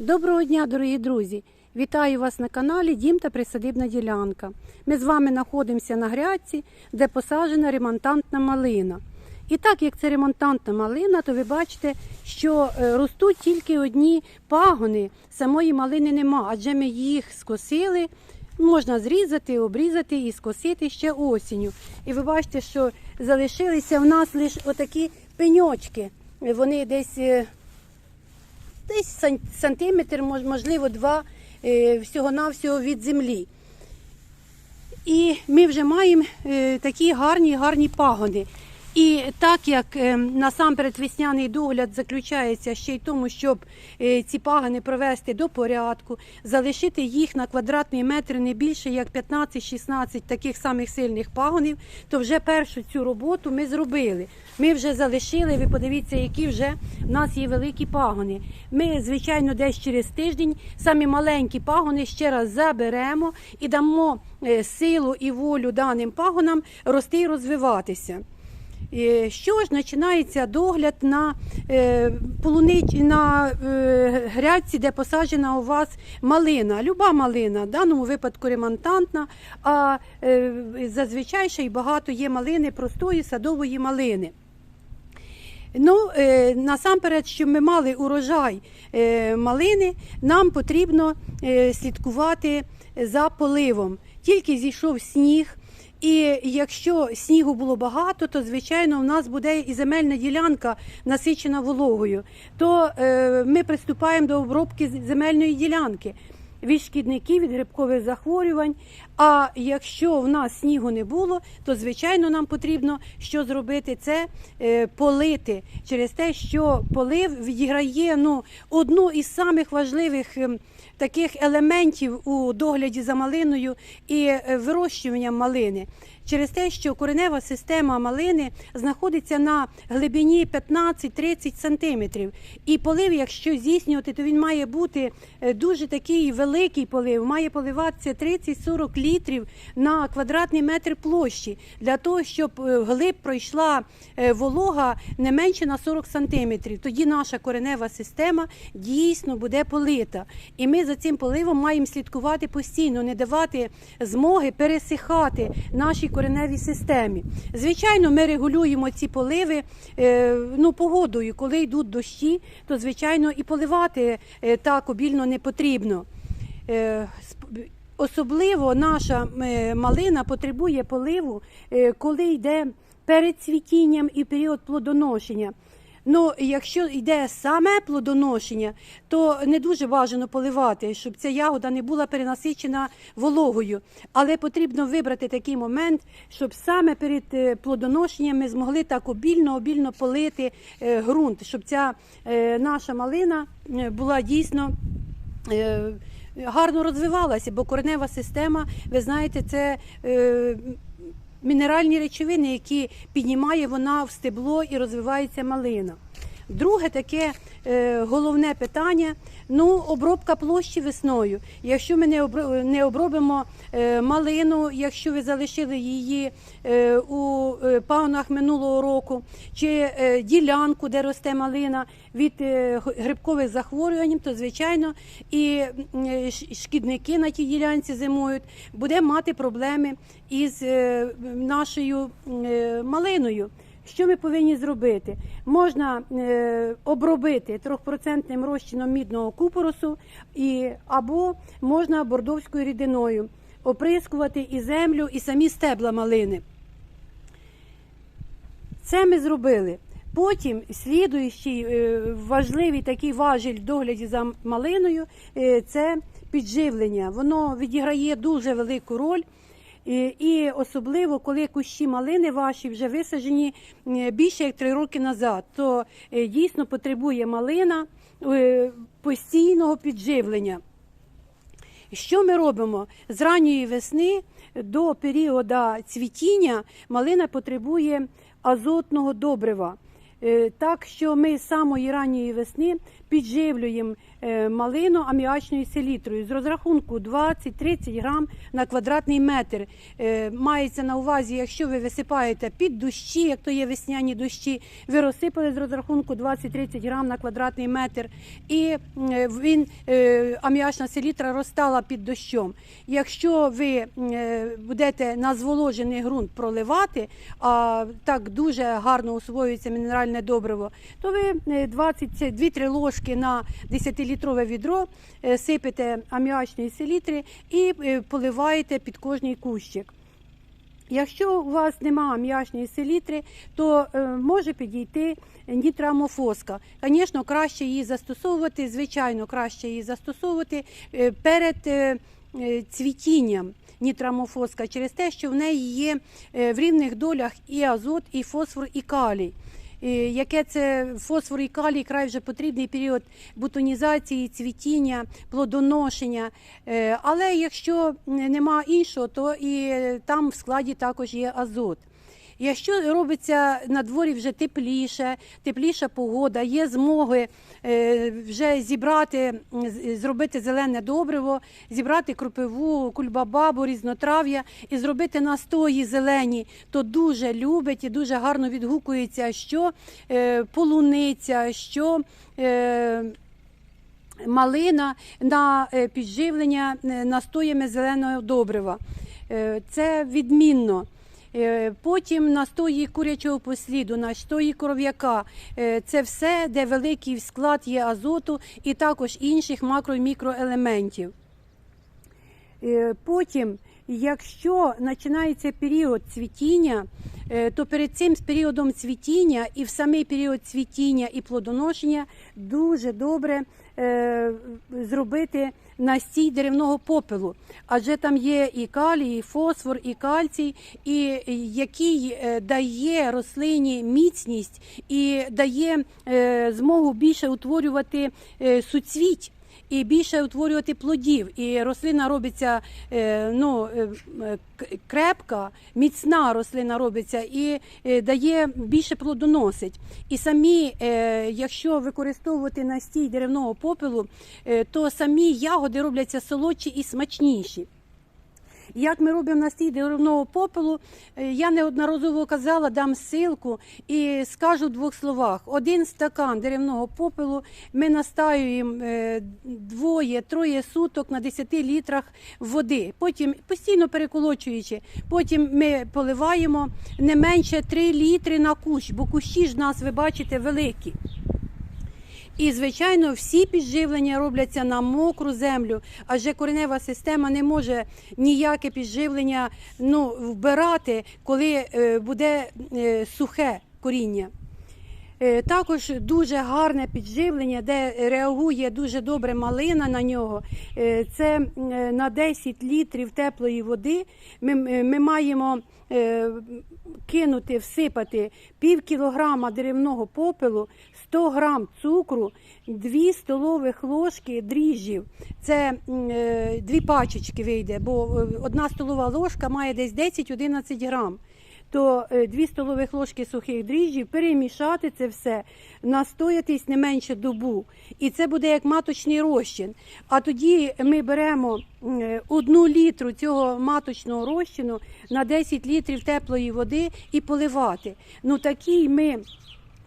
Доброго дня, дорогі друзі! Вітаю вас на каналі Дім та Присадибна ділянка. Ми з вами знаходимося на грядці, де посаджена ремонтантна малина. І так як це ремонтантна малина, то ви бачите, що е, ростуть тільки одні пагони, самої малини нема, адже ми їх скосили. Можна зрізати, обрізати і скосити ще осінню. І ви бачите, що залишилися в нас лише отакі пеньочки. Вони десь е, десь сантиметр, можливо, два е, всього-навсього від землі. І ми вже маємо е, такі гарні гарні пагони. І так як е, насамперед весняний догляд заключається ще й тому, щоб е, ці пагони привести до порядку, залишити їх на квадратний метр не більше як 15-16 таких самих сильних пагонів, то вже першу цю роботу ми зробили. Ми вже залишили, ви подивіться, які вже в нас є великі пагони. Ми, звичайно, десь через тиждень самі маленькі пагони ще раз заберемо і дамо е, силу і волю даним пагонам рости і розвиватися. Е, Що ж починається догляд на е, полунич, на е, грядці, де посаджена у вас малина. Люба малина, в даному випадку ремонтантна, а зазвичай ще й багато є малини простої садової малини. Ну, насамперед, щоб ми мали урожай малини, нам потрібно слідкувати за поливом. Тільки зійшов сніг, і якщо снігу було багато, то звичайно в нас буде і земельна ділянка насичена вологою. То е, ми приступаємо до обробки земельної ділянки від шкідників, від грибкових захворювань. А якщо в нас снігу не було, то звичайно нам потрібно що зробити? Це е, полити через те, що полив відіграє ну, одну із самих важливих ем, таких елементів у догляді за малиною і е, вирощуванням малини. Через те, що коренева система малини знаходиться на глибині 15-30 сантиметрів. І полив, якщо здійснювати, то він має бути е, дуже такий великий полив, має поливатися 30-40 літрів на квадратний метр площі, для того, щоб е, вглиб пройшла волога не менше на 40 сантиметрів. Тоді наша коренева система дійсно буде полита. І ми за цим поливом маємо слідкувати постійно, не давати змоги пересихати нашій кореневій системі. Звичайно, ми регулюємо ці поливи е, ну, погодою. Коли йдуть дощі, то звичайно і поливати е, так обільно не потрібно. Е, Особливо наша малина потребує поливу, коли йде перед цвітінням і період плодоношення. Ну, якщо йде саме плодоношення, то не дуже бажано поливати, щоб ця ягода не була перенасичена вологою. Але потрібно вибрати такий момент, щоб саме перед е, плодоношенням ми змогли так обільно, обільно полити е, ґрунт, щоб ця е, наша малина була дійсно. Гарно розвивалася, бо коренева система, ви знаєте, це мінеральні речовини, які піднімає вона в стебло і розвивається малина. Друге таке е, головне питання ну, обробка площі весною. Якщо ми не, обро- не обробимо е, малину, якщо ви залишили її е, у е, пагонах минулого року, чи е, ділянку, де росте малина від е, грибкових захворювань, то звичайно і е, шкідники на тій ділянці зимують, буде мати проблеми із е, нашою е, малиною. Що ми повинні зробити? Можна е, обробити 3% розчином мідного купоросу і, або можна бордовською рідиною оприскувати і землю, і самі стебла малини. Це ми зробили. Потім слідуючий е, важливий такий важіль в догляді за малиною е, це підживлення. Воно відіграє дуже велику роль. І, і особливо, коли кущі малини ваші вже висаджені е, більше як три роки назад, то е, дійсно потребує малина е, постійного підживлення. Що ми робимо? З ранньої весни до періоду цвітіння малина потребує азотного добрива. Е, Так що ми з самої ранньої весни підживлюємо е, малину аміачною селітрою з розрахунку 20-30 грам на квадратний метр. Е, Мається на увазі, якщо ви висипаєте під дощі, як то є весняні дощі, ви розсипали з розрахунку 20-30 грам на квадратний метр, і він аміачна селітра розтала під дощом. Якщо ви будете на зволожений ґрунт проливати, а так дуже гарно усвоюється мінеральне добриво, то ви е, 20 це 2-3 ложки на 10-літрове відро е, сипете аміачної селітри і е, поливаєте під кожний кущик. Якщо у вас немає м'ячної селітри, то е, може підійти нітрамофоска. Звісно, краще її застосовувати, звичайно, краще її застосовувати е, перед е, е, цвітінням нітрамофоска через те, що в неї є е, в рівних долях і азот, і фосфор, і калій. Е, Яке це фосфор і калій край вже потрібний період бутонізації, цвітіння, плодоношення. Е, Але якщо нема іншого, то і там в складі також є азот. Якщо робиться на дворі вже тепліше, тепліша погода, є змоги е, вже зібрати, зробити зелене добриво, зібрати кропиву, кульбабабу, різнотрав'я і зробити настої зелені, то дуже любить і дуже гарно відгукується, що е, полуниця, що е, малина на підживлення настоями зеленого добрива. Це відмінно. Е, Потім настої курячого посліду, настої коров'яка. Е, Це все, де великий склад є азоту і також інших макро і мікроелементів. Е, Потім, якщо починається період цвітіння, е, то перед цим періодом цвітіння і в самий період цвітіння і плодоношення дуже добре е, зробити настій деревного попелу, адже там є і калій, і фосфор, і кальцій, і який е, дає рослині міцність і дає змогу більше утворювати суцвіть і більше утворювати плодів. І рослина робиться е, ну, е, е, крепка, міцна рослина робиться і дає більше плодоносить. І самі, якщо використовувати настій деревного попелу, то самі ягоди робляться солодші і смачніші. Як ми робимо настій деревного попелу, е, я неодноразово казала, дам ссылку і скажу в двох словах. Один стакан деревного попелу ми настаюємо е, двоє-троє суток на 10 літрах води. Потім постійно переколочуючи, потім ми поливаємо не менше 3 літри на кущ, бо кущі ж нас, ви бачите, великі. І, звичайно, всі підживлення робляться на мокру землю, адже коренева система не може ніяке підживлення ну, вбирати, коли е, буде е, сухе коріння. Е, Також дуже гарне підживлення, де реагує дуже добре малина на нього. Е, Це е, на 10 літрів теплої води. Ми, ми маємо кинути, всипати пів кілограма деревного попелу, 100 грам цукру, 2 столових ложки дріжджів. Це дві пачечки вийде, бо одна столова ложка має десь 10-11 грам то 2 столових ложки сухих дріжджів, перемішати це все, настоятись не менше добу. І це буде як маточний розчин. А тоді ми беремо одну літру цього маточного розчину на 10 літрів теплої води і поливати. Ну такий ми.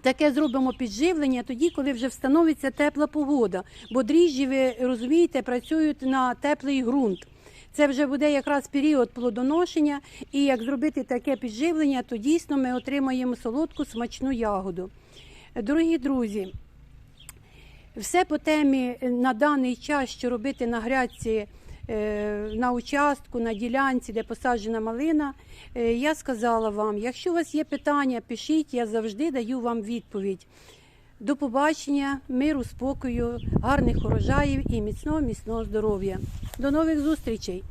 Таке зробимо підживлення тоді, коли вже встановиться тепла погода. Бо дріжджі, ви розумієте, працюють на теплий ґрунт. Це вже буде якраз період плодоношення, і як зробити таке підживлення, то дійсно ми отримаємо солодку смачну ягоду. Дорогі друзі, все по темі на даний час, що робити на грядці, е, на участку, на ділянці, де посаджена малина. Е, Я сказала вам, якщо у вас є питання, пишіть, я завжди даю вам відповідь. До побачення, миру, спокою, гарних урожаїв і міцного, міцного здоров'я. До нових зустрічей!